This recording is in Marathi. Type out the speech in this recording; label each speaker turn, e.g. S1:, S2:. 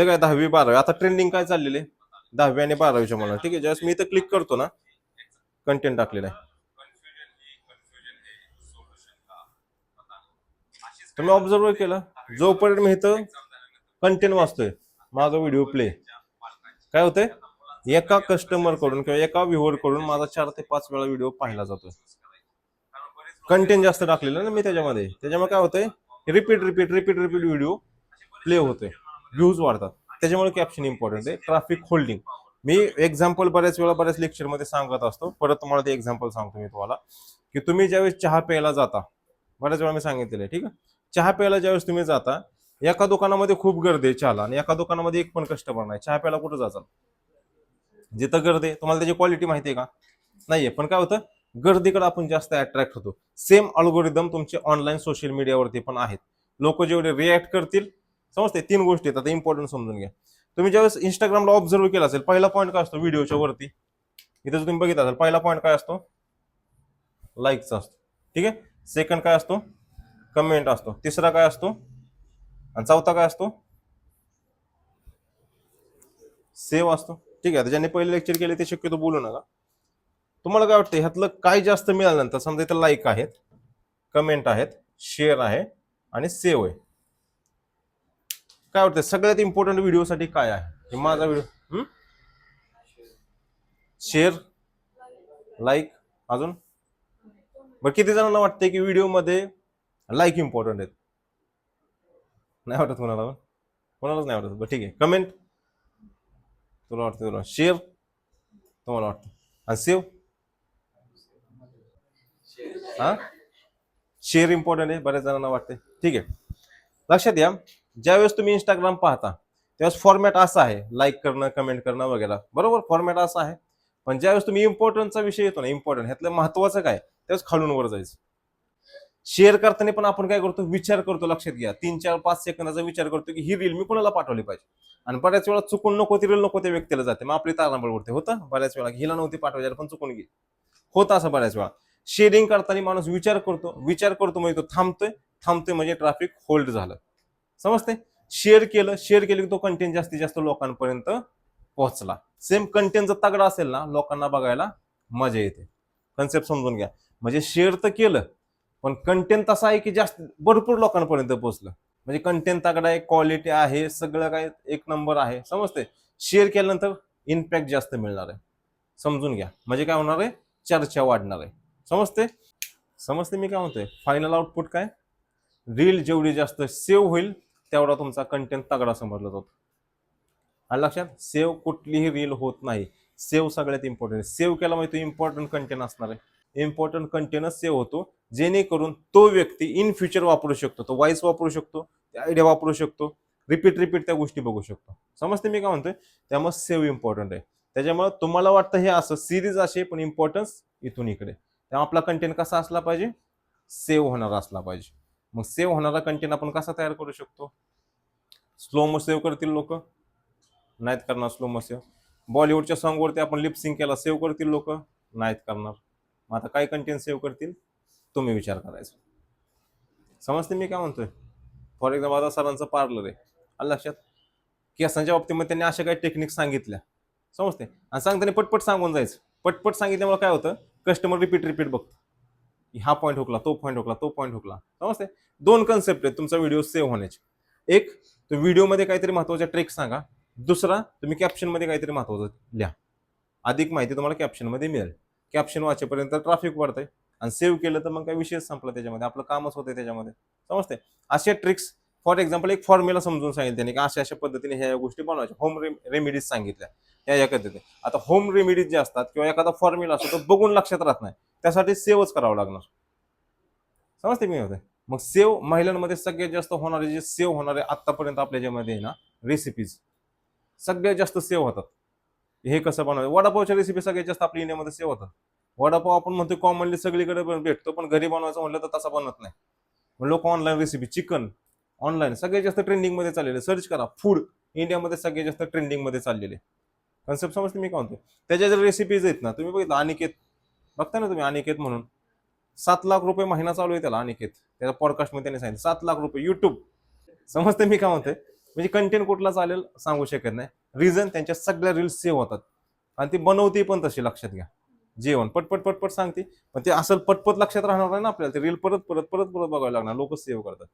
S1: ते काय दहावी बारावी. आता ट्रेंडिंग काय चाललेले दहावी आणि बारावीच्या मला ठीक आहे ज्यावेळेस मी इथं क्लिक करतो ना कंटेंट टाकलेलं आहे. तुम्ही ऑब्झर्व केला? जोपर्यंत मी इथं कंटेंट वाचतोय माझा व्हिडिओ प्ले काय होतंय? एका कस्टमरकडून किंवा एका व्ह्युअरकडून माझा चार ते पाच वेळा व्हिडिओ पाहिला जातोय. कंटेंट जास्त टाकलेलं ना मी त्याच्यामध्ये. त्याच्यामुळे काय होतंय? Repeat repeat repeat repeat video play होतोय. व्ह्यूज वाढतात. त्याच्यामुळे कॅप्शन इम्पॉर्टंट आहे. ट्रॅफिक होल्डिंग मी एक्झाम्पल बऱ्याच वेळा बऱ्याच लेक्चरमध्ये सांगत असतो. परत तुम्हाला ते एक्झाम्पल सांगतो मी तुम्हाला. की तुम्ही ज्यावेळेस चहा प्यायला जाता बऱ्याच वेळा मी सांगितलेलं आहे ठीक आहे? चहा प्यायला ज्यावेळेस तुम्ही जाता एका दुकानामध्ये खूप गर्दी आहे चहाला आणि एका दुकानामध्ये एक पण कस्टमर नाही. चहा प्यायला कुठं जाचाल? जिथं गर्दी आहे. तुम्हाला त्याची क्वालिटी माहिती आहे का? नाहीये. पण काय होतं? गर्दीकडे आपण जास्त अट्रॅक्ट होतो. सेम अल्गोरिदम तुमचे ऑनलाईन सोशल मीडियावरती पण आहेत. लोक जेवढे रिॲक्ट करतील समजते तीन गोष्टी आहेत आता इम्पॉर्टंट समजून घ्या. तुम्ही ज्यावेळेस इंस्टाग्रामला ऑब्झर्व केला असेल पहिला पॉईंट काय असतो व्हिडिओच्या वरती? इथं जर तुम्ही बघितला असेल पहिला पॉईंट काय असतो? लाईकचा असतो. ठीक आहे? सेकंड काय असतो? कमेंट असतो. तिसरा काय असतो? आणि चौथा काय असतो? सेव्ह असतो. ठीक आहे? आता ज्यांनी पहिले लेक्चर केले ते शक्यतो बोलू नका. तुम्हाला काय वाटतं ह्यातलं काय जास्त मिळाल्यानंतर समजा इथं लाईक आहेत कमेंट आहेत शेअर आहे आणि सेव्ह आहे. काय वाटतं? सगळ्यात इम्पॉर्टंट व्हिडिओसाठी काय आहे? हे माझा व्हिडिओ शेअर लाईक अजून? बरं किती जणांना वाटते की व्हिडिओमध्ये लाईक इम्पॉर्टंट आहेत? नाही वाटत कोणाला पण? कोणालाच नाही वाटत. बरं ठीक आहे. कमेंट तुला वाटतं तुला? शेअर तुम्हाला वाटतं आणि सेव्ह हा? शेअर इम्पॉर्टंट आहे बऱ्याच जणांना वाटते ठीक आहे. लक्षात घ्या ज्यावेळेस तुम्ही इंस्टाग्राम पाहता त्यावेळेस फॉर्मॅट असा आहे. लाईक करणं कमेंट करणं वगैरे. बरोबर? फॉर्मॅट असा आहे. पण ज्यावेळेस तुम्ही इम्पॉर्टंटचा विषय येतो ना इम्पॉर्टंट ह्यातलं महत्वाचं काय? त्यावेळेस खालून वर जायचं. शेअर करताना पण आपण काय करतो? विचार करतो लक्षात घ्या. तीन चार पाच सेकंदाचा विचार करतो की ही रील मी कोणाला पाठवली पाहिजे? आणि बऱ्याच वेळा चुकून नको ती रील नको त्या व्यक्तीला जाते. मग आपली तारांबळ उडते होतं. बऱ्याच वेळा हिला नव्हती पाठवायची पण चुकून गेली. होतं असं बऱ्याच वेळा. शेअरिंग करताना माणूस विचार करतो. विचार करतो म्हणजे तो थांबतोय. थांबतोय म्हणजे ट्रॅफिक होल्ड झालं. समजते शेअर केलं शेअर केलं की तो कंटेंट जास्तीत जास्त लोकांपर्यंत पोहोचला. सेम कंटेंट जर तगडा असेल ना लोकांना बघायला मजा येते. कन्सेप्ट समजून घ्या. म्हणजे शेअर तर केलं पण कंटेंट तसा आहे की जास्त भरपूर लोकांपर्यंत पोहोचलं. म्हणजे कंटेंट तगडा आहे क्वालिटी आहे सगळं काय एक नंबर आहे. समजते शेअर केल्यानंतर इम्पॅक्ट जास्त मिळणार आहे. समजून घ्या. म्हणजे काय होणार आहे? चर्चा वाढणार आहे. समजते समजते मी काय म्हणतोय? फायनल आउटपुट काय? रील जेवढी जास्त सेव्ह होईल तेवढा तुमचा कंटेंट तगडा समजला जातो. आणि लक्षात सेव्ह कुठलीही रील होत नाही. सेव्ह सगळ्यात इम्पॉर्टंट सेव्ह केला म्हणजे तो इम्पॉर्टंट कंटेंट असणार आहे. इम्पॉर्टंट कंटेनच सेव्ह होतो. जेणेकरून तो व्यक्ती इन फ्युचर वापरू शकतो. तो व्हॉइस वापरू शकतो. आयडिया वापरू शकतो. रिपीट रिपीट त्या गोष्टी बघू शकतो. समजते मी काय म्हणतोय? त्यामुळे सेव्ह इम्पॉर्टंट आहे. त्याच्यामुळे तुम्हाला वाटतं हे असं सिरीज असे पण इम्पॉर्टन्स इथून इकडे. त्यामुळे आपला कंटेंट कसा असला पाहिजे? सेव्ह होणारा असला पाहिजे. मग सेव्ह होणारा कंटेंट आपण कसा तयार करू शकतो? स्लो मो सेव्ह करतील लोक? नाहीत करणार स्लो मो सेव्ह बॉलिवूडच्या सॉन्गवरती आपण लिपसिंग केला सेव्ह करतील लोक? नाहीत करणार. मग आता काय कंटेंट सेव्ह करतील? तुम्ही विचार करायचा. समजते मी काय म्हणतोय? फॉर एक्झाम्पल आता सरांचं पार्लर आहे. आलं लक्षात? केसांच्या बाबतीमध्ये त्यांनी अशा काही टेक्निक सांगितल्या. समजते? आणि सांगताना पटपट सांगून जायचं. पटपट सांगितल्यामुळे काय होतं? कस्टमर रिपीट रिपीट बघतो. हा पॉईंट हुकला तो पॉईंट हुकला तो पॉईंट हुकला. समजते दोन कन्सेप्ट आहेत तुमचा व्हिडिओ सेव्ह होण्याचे. एक तर व्हिडिओमध्ये काहीतरी महत्त्वाचा ट्रेक सांगा. दुसरा तुम्ही कॅप्शनमध्ये काहीतरी महत्वाचं लिहा. अधिक माहिती तुम्हाला कॅप्शनमध्ये मिळेल. कॅप्शन वाचेपर्यंत ट्रॅफिक वाढतंय. आणि सेव्ह केलं तर मग काही विषयच संपला त्याच्यामध्ये. आपलं कामच होतं त्याच्यामध्ये. समजते असे ट्रिक्स फॉर एक्झाम्पल एक फॉर्म्युला समजून सांगितलं त्याने की अशा अशा पद्धतीने ह्या या गोष्टी बनवायच्या. होम रेमेडीज सांगितल्या. ह्या या पद्धतीने आता होम रेमेडीज जे असतात किंवा एखादा फॉर्म्युला असतो तो बघून लक्षात राहत नाही. त्यासाठी सेवच करावं लागणार. समजते मी होते? मग सेव महिलांमध्ये सगळ्यात जास्त होणारे जे सेव होणारे आतापर्यंत आपल्या ज्यामध्ये आहे ना रेसिपीज सगळ्यात जास्त सेव्ह होतात. हे कसं बनवायचं? वडापावच्या रेसिपी सगळ्यात जास्त आपल्या इंडियामध्ये सेव्ह होतात. वडापाव आपण म्हणतो कॉमनली सगळीकडे पण भेटतो पण घरी बनवायचं म्हटलं तर तसा बनत नाही. मग लोक ऑनलाईन रेसिपी चिकन ऑनलाईन सगळ्यात जास्त ट्रेंडिंगमध्ये चाललेले. सर्च करा फूड इंडियामध्ये सगळ्यात जास्त ट्रेंडिंगमध्ये चाललेले. कन्सेप्ट समजते मी काय म्हणतो त्याच्या ज्या रेसिपीज आहेत ना तुम्ही बघितलं अनिकेत बघता ना तुम्ही अनिकेत म्हणून. सात लाख रुपये महिना चालू आहे त्याला अनिकेत. त्याच्या पॉडकास्टमध्ये त्यांनी सांगितलं सात लाख रुपये युट्यूब समजते मी काय म्हणते म्हणजे कंटेंट कुठला चालेल सांगू शकत नाही. रिझन त्यांच्या सगळ्या रील्स सेव्ह होतात. आणि ती बनवते पण तशी लक्षात घ्या. जेवण पटपट पटपट सांगते. पण ते असं पटपट लक्षात राहणार नाही ना आपल्याला. ते रील परत परत परत परत बघायला लागणार. लोक सेव्ह करतात.